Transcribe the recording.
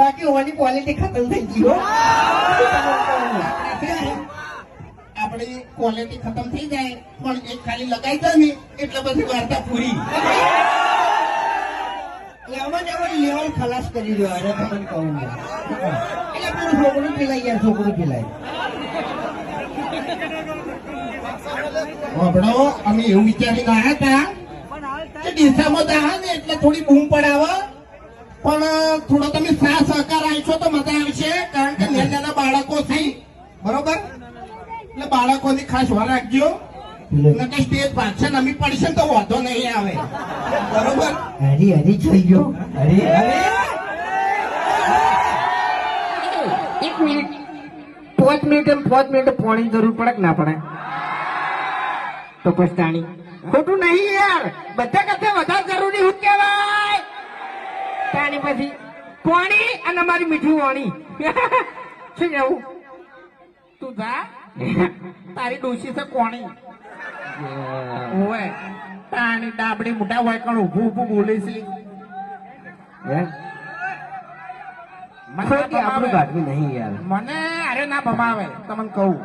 બાકી હોવાની ક્વોલિટી ખતમ થઈ ગઈ હો. આપણી ક્વોલિટી ખતમ થઈ જાય પણ એક ખાલી લગાઈ દો ને એટલે બધી વાર્તા પૂરી. એમાં લેવલ ખલાસ કરી દો અરે તમને કહું એટલે પેલું છોકરું પીલાય યાર છોકરું પીલાય. હમણાં અમે એવું વિચારીને આવ્યા હતા કે ડીસામાં જાય ને એટલે થોડી બૂમ પડાવે. પણ થોડો તમે સા સહકાર આપશો તો મજા આવશે કારણ કે નાના નાના બાળકો છે બરોબર? એટલે બાળકોની ખાસ વાર રાખજો. નકર સ્ટેજ પાછળ નમી પડશે તો વાંધો નહીં આવે. બરોબર? હરી હરી જોઈ ગયો. હરી હરી. એક મિનિટ. પાંચ મિનિટ એમ પાંચ મિનિટ પાણી જરૂર પડે કે ના પડે? તો પસ્તાણી ખોટું નહીં યાર. બધા તાણી પછી કોણી અને મારી મીઠી વાણી. શું જવું તું જા. તારી ડોશી છે કોણી. હોય તાણી ડાબડી મોટા હોય કણ ઉભું ઊભું બોલે છે. મને આપણું કાઢવી નહીં યાર. મને અરે ના ભમાવે. તમને કહું.